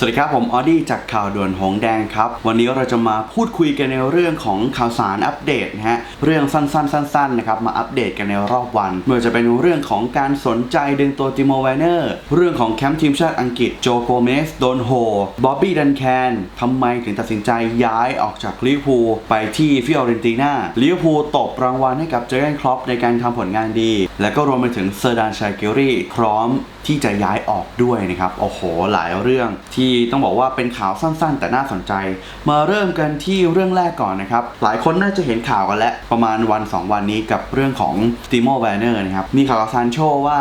สวัสดีครับผมออดี้จากข่าวด่วนหงแดงครับ วันนี้เราจะมาพูดคุยกันในเรื่องของข่าวสารอัปเดตนะฮะเรื่องสั้นๆสั้นๆนะครับมาอัปเดตกันในรอบวันไม่ว่าจะเป็นเรื่องของการสนใจดึงตัวติโมไวเนอร์เรื่องของแคมป์ทีมชาติอังกฤษโจโกเมสโดนโฮบ๊อบบี้ดันแคนทำไมถึงตัดสินใจย้ายออกจากลิเวอร์พูลไปที่ฟิออเรนติน่าลิเวอร์พูลตบรางวัลให้กับเจอร์เกนครอปในการทำผลงานดี และก็รวมไปถึงเซอร์ดานชาเกลรี่พร้อม ที่จะย้ายออกด้วยนะครับโอ้โหหลายเรื่องที่ต้องบอกว่าเป็นข่าวสั้นๆ แต่น่าสนใจ มาเริ่มกันที่เรื่องแรกก่อนนะครับ หลายคนน่าจะเห็นข่าวกันแล้ว ประมาณวัน 2 วันนี้กับเรื่องของสตีโมแวนเนอร์นะครับ มีข่าวกับซานโชว่า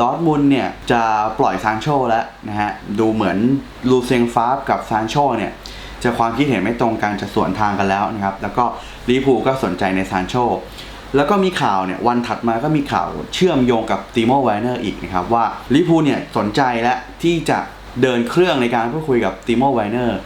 ดอทมุนเนี่ย จะปล่อยซานโชแล้วนะฮะ ดูเหมือนลูเซงฟาบกับซานโชเนี่ยจะความคิดเห็นไม่ตรงกันจะสวนทางกันแล้วนะครับ แล้วก็ลิเวอร์พูลก็สนใจในซานโช แล้วก็มีข่าวเนี่ยวันถัดมาก็มีข่าวเชื่อมโยงกับติโมไวเนอร์อีกนะครับว่าลิพูเนี่ยสนใจและที่จะเดินเครื่องในการพูดคุยกับติโมไวเนอร์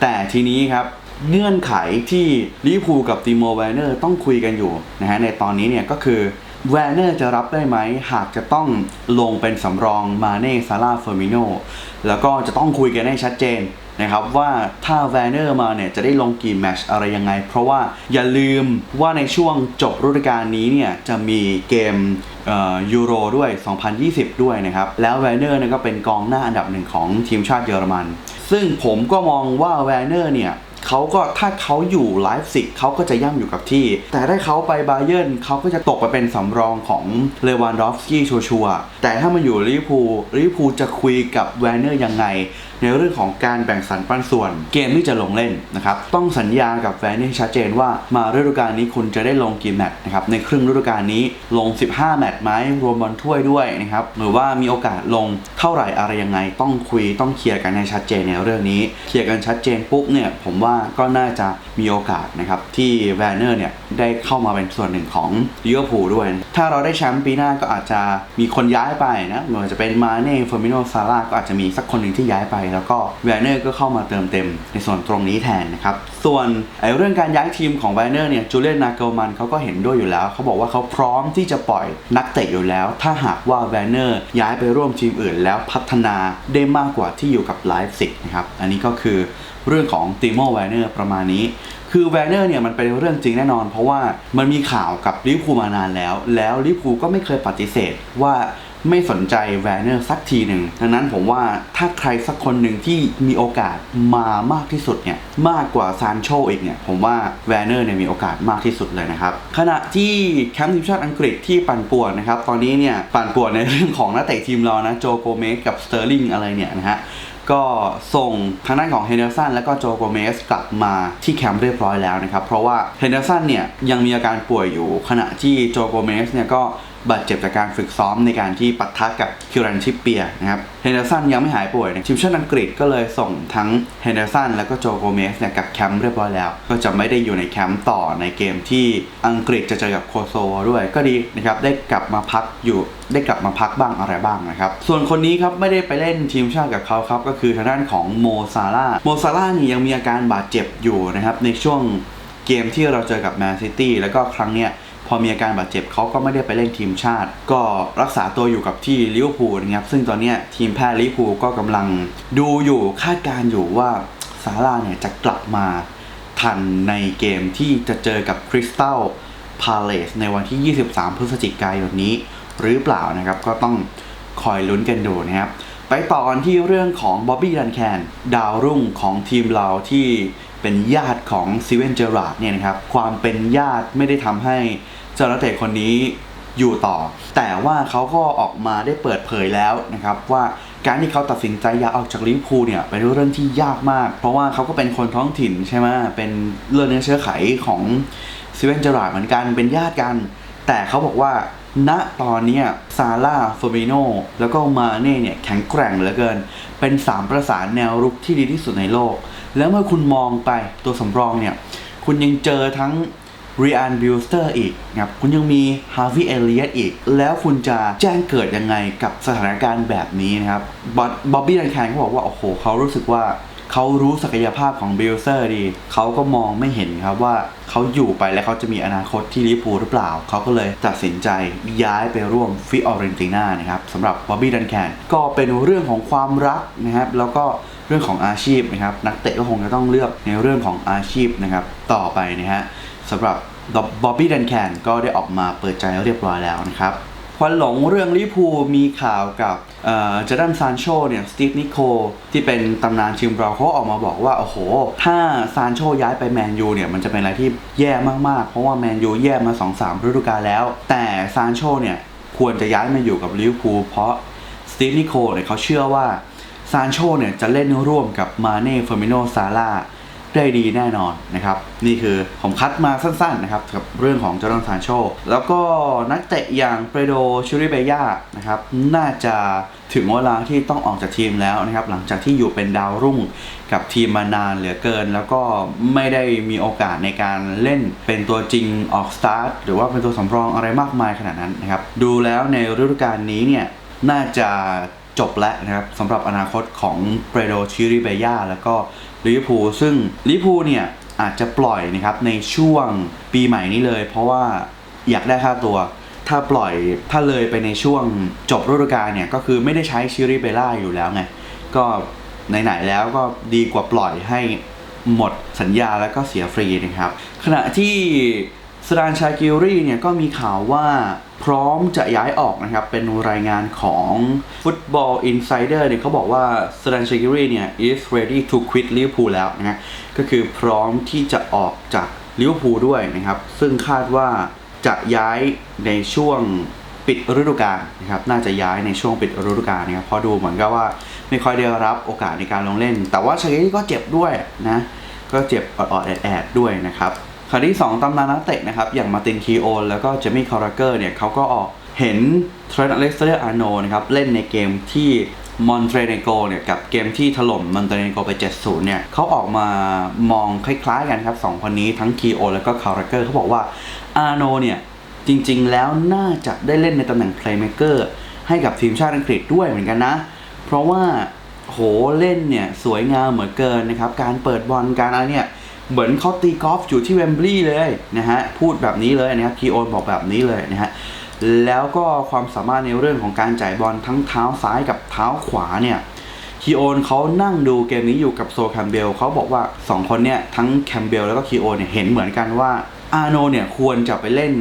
แต่ทีนี้ครับเงื่อนไขที่ลิพูกับติโมไวเนอร์ต้องคุยกันอยู่นะฮะในตอนนี้เนี่ยก็คือแวนเนอร์จะรับได้ไหมหากจะต้องลงเป็นสำรองมาเน่ซาร่าเฟอร์มิโนแล้วก็จะต้องคุยกันให้ชัดเจน นะครับว่าถ้าแวนเนอร์มาเนี่ยจะได้ลงกี่แมตช์อะไรยังไง เพราะว่าอย่าลืมว่าในช่วงจบฤดูกาลนี้เนี่ยจะมีเกมยูโรด้วย 2020 ด้วยนะครับ แล้วแวนเนอร์เนี่ยก็เป็นกองหน้าอันดับหนึ่งของทีมชาติเยอรมัน ซึ่งผมก็มองว่าแวนเนอร์เนี่ย เขาก็ถ้าเขาอยู่ไลฟ์ซิกเขาก็จะย่ำอยู่กับที่ แต่ถ้าเขาไปบาเยิร์นเขาก็จะตกไปเป็นสำรองของเลวานดอฟสกี้ชัวร์แต่ถ้ามาอยู่ลิเวอร์พูลลิเวอร์พูลจะคุยกับแวนเนอร์ยังไง ในเรื่องของการแบ่งสรรปันส่วน เกมที่จะลงเล่นนะครับต้องสัญญากับแวนเนอร์ให้ชัดเจนว่ามาฤดูกาลนี้คุณจะได้ลงกี่แมตช์นะครับในครึ่งฤดูกาลนี้ลง 15 แมตช์ไหมรวมบอลถ้วยด้วยนะครับหรือว่ามีโอกาสลงเท่าไหร่อะไรยังไง ต้องคุยต้องเคลียร์กันให้ชัดเจนในเรื่องนี้เคลียร์กันชัดเจนปุ๊บเนี่ยผมว่าก็น่าจะมีโอกาสนะครับที่แวนเนอร์เนี่ยได้เข้ามาเป็นส่วนหนึ่งของลิเวอร์พูลด้วย ถ้าเราได้แชมป์ปีหน้าก็อาจจะมีคนย้ายไปนะไม่ว่าจะเป็นมาเน่เฟอร์มิโนซาร่าก็อาจจะมีสักคนหนึ่งที่ย้ายไป แล้วก็แวนเนอร์ก็เข้ามาเติมเต็มในส่วนตรงนี้แทนนะครับส่วนไอ้เรื่องการย้ายทีมของแวนเนอร์เนี่ยจูเลียนนาเกลมันเขาก็เห็นด้วยอยู่แล้ว เขาบอกว่าเขาพร้อมที่จะปล่อยนักเตะอยู่แล้ว ถ้าหากว่าแวนเนอร์ย้ายไปร่วมทีมอื่น แล้วพัฒนาได้มากกว่าที่อยู่กับไลฟ์ซิกนะครับอันนี้ก็คือ เรื่องของติโมแวนเนอร์ประมาณนี้ คือแวนเนอร์เนี่ยมันเป็นเรื่องจริงแน่นอน เพราะว่ามันมีข่าวกับลิเวอร์พูมานานแล้ว แล้วลิเวอร์พูก็ไม่เคยปฏิเสธว่าไม่สนใจแวนเนอร์สักทีหนึ่งดังนั้นผมว่าถ้าใครสักคนหนึ่งที่มีโอกาสมามากที่สุดเนี่ยมากกว่าซานโชอีกเนี่ยผมว่าแวนเนอร์เนี่ยมีโอกาสมากที่สุดเลยนะครับ ขณะที่แคมป์ทีมชาติอังกฤษที่ปั่นป่วนนะครับ ตอนนี้เนี่ยปั่นป่วนในเรื่องของนักเตะทีมเรานะโจโกเมสกับสเตอร์ลิงอะไรเนี่ยนะฮะ ก็ส่งทางด้านของเฮนเดอร์สันและก็โจโกเมสกลับมาที่แคมป์เรียบร้อยแล้วนะครับ เพราะว่าเฮนเดอร์สันเนี่ยยังมีอาการป่วยอยู่ขณะที่โจโกเมสเนี่ยก็ บาดเจ็บจากการฝึกซ้อมในการที่ปะทะกับคิรันชิปเปียนะครับเฮนเดอร์สันยังไม่หายป่วยนทีมชาติอังกฤษก็เลยส่งทั้งเฮนเดอร์สันและก็โจโกเมสเนี่ยกับแคมป์เรียบร้อยแล้ว ก็จะไม่ได้อยู่ในแคมป์ต่อในเกมที่อังกฤษจะเจอกับโคโซด้วยก็ดีนะครับได้กลับมาพักอยู่ได้กลับมาพักบ้างอะไรบ้างนะครับ ส่วนคนนี้ครับไม่ได้ไปเล่นทีมชาติกับเขาครับ ก็คือทางด้านของโมซาร่าโมซาร่านี่ยังมีอาการบาดเจ็บอยู่นะครับในช่วงเกมที่เราเจอกับแมนซิตี้แล้วก็ครั้งเนี้ย พอมีอาการบาดเจ็บเขาก็ไม่ได้ไปเล่นทีมชาติ ก็รักษาตัวอยู่กับที่ลิเวอร์พูลนะครับซึ่งตอนนี้ทีมแพทย์ลิเวอร์พูลก็กำลังดูอยู่คาดการอยู่ว่าซาร่าเนี่ยจะกลับมาทันในเกมที่จะเจอกับคริสตัลพาเลสในวันที่ 23 พฤศจิกายนนี้ หรือเปล่านะครับก็ต้องคอยลุ้นกันดูนะครับ ไปต่อกันที่เรื่องของบ๊อบบี้ดันแคนดาวรุ่งของทีมเราที่เป็นญาติของซีเวนเจอราร์ดเนี่ยนะครับ ความเป็นญาติไม่ได้ทำให้ เจ้านักเตะคนนี้อยู่ต่อ แต่ว่าเขาก็ออกมาได้เปิดเผยแล้วนะครับว่าการที่เขาตัดสินใจอยากออกจากลิเวอร์พูลเนี่ยเป็นเรื่องที่ยากมาก เพราะว่าเขาก็เป็นคนท้องถิ่นใช่ไหมเป็นเลือดเนื้อเชื้อไขของซีเวนเจอราร์ดเหมือนกันเป็นญาติกัน แต่เขาบอกว่าณตอนนี้ซาร่าเฟอร์มิโนแล้วก็มาเน่เนี่ยแข็งแกร่งเหลือเกิน เป็นสามประสานแนวรุกที่ดีที่สุดในโลก แล้วเมื่อคุณมองไปตัวสำรองเนี่ย คุณยังเจอทั้ง รีอันบิลสเตอร์อีกครับคุณยังมีฮาร์วีเอเลียตอีก แล้วคุณจะแจ้งเกิดยังไงกับสถานการณ์แบบนี้นะครับบ๊อบบี้ดันแคนเขาบอกว่า โอ้โห เขารู้สึกว่าเขารู้ศักยภาพของบิลเซอร์ดี เขาก็มองไม่เห็นครับว่าเขาอยู่ไปแล้วเขาจะมีอนาคตที่ลิเวอร์พูหรือเปล่า เขาก็เลยตัดสินใจย้ายไปร่วมฟิออเรนติน่านะครับสำหรับบ๊อบบี้ดันแคนก็เป็นเรื่องของความรักนะครับ แล้วก็เรื่องของอาชีพนะครับ นักเตะก็คงจะต้องเลือกในเรื่องของอาชีพนะครับ ต่อไปนะฮะ สำหรับบ๊อบบี้ดันแคนก็ได้ออกมาเปิดใจเรียบร้อยแล้วนะครับควันหลงเรื่องลิพูมีข่าวกับเอ่อเจดันซานโชเนี่ยสตีฟนิโคที่เป็นตำนานทีมเราเขาออกมาบอกว่า โอ้โห ถ้าซานโชย้ายไปแมนยูเนี่ย มันจะเป็นอะไรที่แย่มาก ๆ เพราะว่าแมนยูแย่มา 2-3ฤดูกาลแล้ว แต่ซานโชเนี่ย ควรจะย้ายมาอยู่กับลิเวอร์พูลเพราะสตีฟนิโคเนี่ยเขาเชื่อว่าซานโชเนี่ย จะเล่นร่วมกับมาเน่เฟอร์มิโนซาร่า ได้ดีแน่นอนนะครับ นี่คือผมคัดมาสั้นๆนะครับกับเรื่องของจอร์แดนซานโช แล้วก็นักเตะอย่างเปโดชูริเบย่านะครับน่าจะถึงเวลาที่ต้องออกจากทีมแล้วนะครับ หลังจากที่อยู่เป็นดาวรุ่งกับทีมมานานเหลือเกิน แล้วก็ไม่ได้มีโอกาสในการเล่นเป็นตัวจริงออกสตาร์ทหรือว่าเป็นตัวสำรองอะไรมากมายขนาดนั้นนะครับ ดูแล้วในฤดูกาลนี้เนี่ยน่าจะจบแล้วนะครับสำหรับอนาคตของเปโดชิริเบย่าแล้วก็ ลิเวอร์พูลซึ่งลิเวอร์พูลเนี่ยอาจจะปล่อยนะครับในช่วงปีใหม่นี้เลย เพราะว่าอยากได้ค่าตัว ถ้าปล่อยถ้าเลยไปในช่วงจบฤดูกาลเนี่ยก็คือไม่ได้ใช้ชิริเบล่าอยู่แล้วไง ก็ไหนๆแล้วก็ดีกว่าปล่อยให้หมดสัญญาแล้วก็เสียฟรีนะครับ ขณะที่ สดานชากิลรี่เนี่ยก็มีข่าวว่าพร้อมจะย้ายออกนะครับ เป็นรายงานของ Football Insider เนี่ยเขาบอกว่าสดานชากิลรี่เนี่ย is ready to quit Liverpool แล้วนะฮะก็คือพร้อมที่จะออกจากลิเวอร์พูลด้วยนะครับ ซึ่งคาดว่าจะย้ายในช่วงปิดฤดูกาลนะครับ น่าจะย้ายในช่วงปิดฤดูกาลนะครับเพราะดูเหมือนกับว่าไม่ค่อยได้รับโอกาสในการลงเล่น แต่ว่าชาเกนี่ก็เจ็บด้วยนะก็เจ็บออดๆแอดๆด้วยนะครับ คราวที่ 2ตำนานนักเตะนะครับ อย่างมาตินคีโอนแล้วก็เจมี่คอร์เกอร์เนี่ยเขาก็ออกเห็นเทรนต์อเล็กซานเดอร์อาร์โนนะครับ เล่นในเกมที่มอนเตรเนโกเนี่ยกับเกมที่ถล่มมอนเตรเนโกไป 7-0 เนี่ยเขาออกมามองคล้ายๆกันครับสองคนนี้ทั้งคีโอแล้วก็คาร์เกอร์เขาบอกว่าอาร์โนเนี่ยจริงๆแล้วน่าจะได้เล่นในตำแหน่ง playmaker ให้กับทีมชาติอังกฤษด้วยเหมือนกันนะ เพราะว่าโหเล่นเนี่ยสวยงามเหมือนเกินนะครับ การเปิดบอลการอะไรเนี่ย เหมือนเขาตีกอล์ฟอยู่ที่เวมบลีย์เลยนะฮะพูดแบบนี้เลยนะครับคีโอนบอกแบบนี้เลยนะฮะแล้วก็ความสามารถในเรื่องของการจ่ายบอลทั้งเท้าซ้ายกับเท้าขวาเนี่ยคีโอนเขานั่งดูเกมนี้อยู่กับโซแคมเบลเขาบอกว่า 2 คนเนี่ยทั้งแคมเบลแล้วก็คีโอนเนี่ยเห็นเหมือนกันว่าอาโนเนี่ยควรจะไปเล่น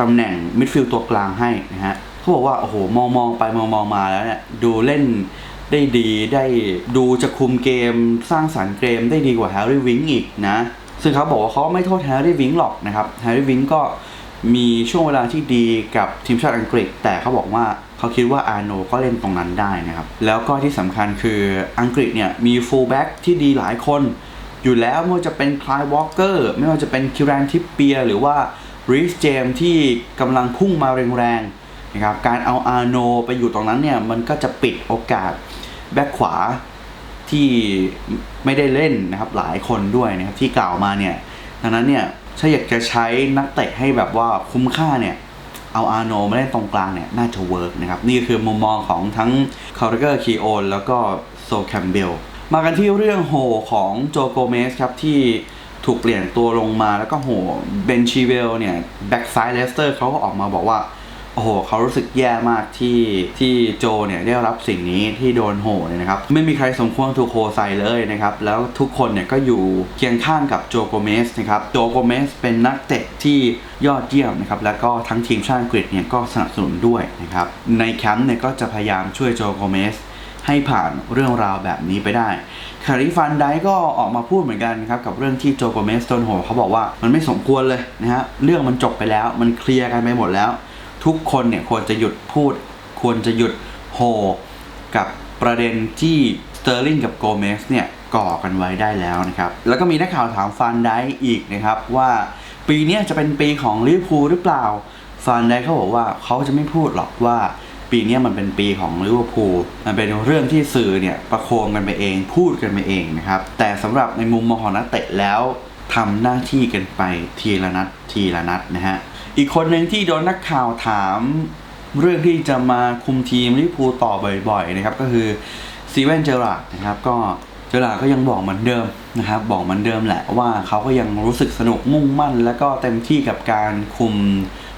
ตำแหน่งมิดฟิลด์ตัวกลางให้นะฮะเขาบอกว่าโอ้โหมองมองไปมองมองมาแล้วเนี่ยดูเล่น ได้ดีได้ดูจะคุมเกมสร้างสรรค์เกมได้ดีกว่าแฮร์รี่วิงอีกนะ ซึ่งเขาบอกว่าเขาไม่โทษแฮร์รี่วิงหรอกนะครับแฮร์รี่วิงก็มีช่วงเวลาที่ดีกับทีมชาติอังกฤษ แต่เขาบอกว่าเขาคิดว่าอาร์โนก็เล่นตรงนั้นได้นะครับ แล้วก็ที่สำคัญคืออังกฤษเนี่ยมีฟูลแบ็กที่ดีหลายคน อยู่แล้วไม่ว่าจะเป็นคลายวอลเกอร์ไม่ว่าจะเป็นคิรันทิปเปีย หรือว่าริสเจมที่กำลังพุ่งมาแรงๆนะครับการเอาอาร์โนไปอยู่ตรงนั้นเนี่ยมันก็จะปิดโอกาส แบ็คขวาที่ไม่ได้เล่นนะครับหลายคนด้วยนะครับที่กล่าวมาเนี่ยดังนั้นเนี่ยถ้าอยากจะใช้นักเตะให้แบบว่าคุ้มค่าเนี่ยเอาอาร์โนมาเล่นตรงกลางเนี่ยน่าจะเวิร์กนะครับนี่คือมุมมองของทั้งคาร์เกอร์คีโอนแล้วก็โซแคมเบลมากันที่เรื่องโหของโจโกเมสครับที่ถูกเปลี่ยนตัวลงมาแล้วก็โหเบนชีเวลเนี่ยแบ็กซ้ายเลสเตอร์เขาก็ออกมาบอกว่า โอ้โหเขารู้สึกแย่มากที่ที่โจเนี่ยได้รับสิ่งนี้ที่โดนโหเนี่ยนะครับไม่มีใครสมควรถูกโหใส่เลยนะครับแล้วทุกคนเนี่ยก็อยู่เคียงข้างกับโจโกเมสนะครับโจโกเมสเป็นนักเตะที่ยอดเยี่ยมนะครับแล้วก็ทั้งทีมชาติอังกฤษเนี่ยก็สนับสนุนด้วยนะครับในแคมป์เนี่ยก็จะพยายามช่วยโจโกเมสให้ผ่านเรื่องราวแบบนี้ไปได้คาริฟันไดก็ออกมาพูดเหมือนกันครับกับเรื่องที่โจโกเมสโดนโหเขาบอกว่ามันไม่สมควรเลยนะฮะเรื่องมันจบไปแล้วมันเคลียร์กันไปหมดแล้ว ทุกคนเนี่ยควรจะหยุดพูด ควรจะหยุดโหกับประเด็นที่สเตอร์ลิงกับโกเมสเนี่ยก่อกันไว้ได้แล้วนะครับ แล้วก็มีนักข่าวถามฟันได้อีกนะครับว่าปีนี้จะเป็นปีของลิเวอร์พูลหรือเปล่าฟันได้เขาบอกว่าเขาจะไม่พูดหรอกว่าปีนี้มันเป็นปีของลิเวอร์พูล มันเป็นเรื่องที่สื่อเนี่ยประโคมกันไปเอง พูดกันไปเองนะครับ แต่สำหรับในมุมมองของนักเตะแล้วทำหน้าที่กันไปทีละนัดทีละนัดนะฮะ อีกคนหนึ่งที่โดนนักข่าวถามเรื่องที่จะมาคุมทีมลิพูต่อบ่อยๆนะครับ ก็คือซีเวนเจอราร์ดนะครับก็เจอราร์ดก็ยังบอกเหมือนเดิมนะครับ บอกเหมือนเดิมแหละว่าเขาก็ยังรู้สึกสนุกมุ่งมั่น แล้วก็เต็มที่กับการคุม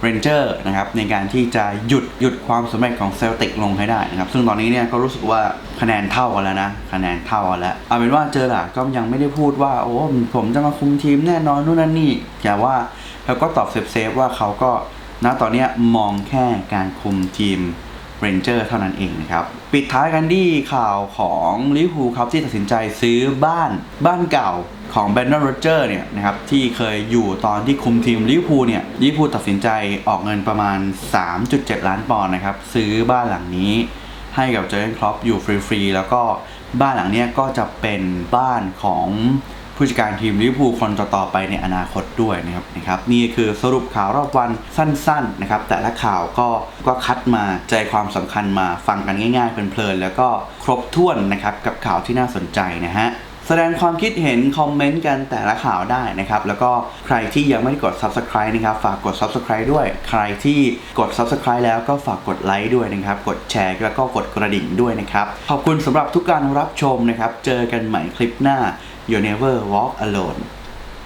เรนเจอร์นะครับในการที่จะหยุดหยุดความสำเร็จของเซลติกลงให้ได้นะครับ ซึ่งตอนนี้เนี่ยก็รู้สึกว่าคะแนนเท่ากันแล้วนะคะแนนเท่ากันแล้วเอาเป็นว่าเจอหลาดก็ยังไม่ได้พูดว่าโอ้ผมจะมาคุมทีมแน่นอนนู่นนั่นนี่แต่ว่า เขาก็ตอบเซฟๆว่าเขาก็ณตอนนี้มองแค่การคุมทีมเรนเจอร์เท่านั้นเองนะครับ ปิดท้ายกันที่ข่าวของลิเวอร์พูครับที่ตัดสินใจซื้อบ้านบ้านเก่าของแบรนดอนโรเจอร์เนี่ยนะครับที่เคยอยู่ตอนที่คุมทีมลิเวอร์พูเนี่ยลิเวอร์พูตัดสินใจออกเงินประมาณ 3.7 ล้านปอนด์นะครับซื้อบ้านหลังนี้ให้กับเจอร์เกนครอปอยู่ฟรีๆ แล้วก็บ้านหลังนี้ก็จะเป็นบ้านของ ผู้จัดการทีมลิเวอร์พูลคนต่อๆไปในอนาคตด้วยนะครับนะครับนี่คือสรุปข่าวรอบวันสั้นๆนะครับแต่ละข่าวก็ก็คัดมาใจความสำคัญมาฟังกันง่ายๆเพลินๆแล้วก็ครบถ้วนนะครับกับข่าวที่น่าสนใจนะฮะแสดงความคิดเห็น คอมเมนต์กันแต่ละข่าวได้นะครับ แล้วก็ใครที่ยังไม่ได้กด Subscribe นะครับฝากกด Subscribe ด้วย ใครที่กด Subscribe แล้วก็ฝากกดไลค์ด้วยนะครับ กดแชร์แล้วก็กดกระดิ่งด้วยนะครับ ขอบคุณสำหรับทุกการรับชมนะครับ เจอกันใหม่คลิปหน้า You Never Walk Alone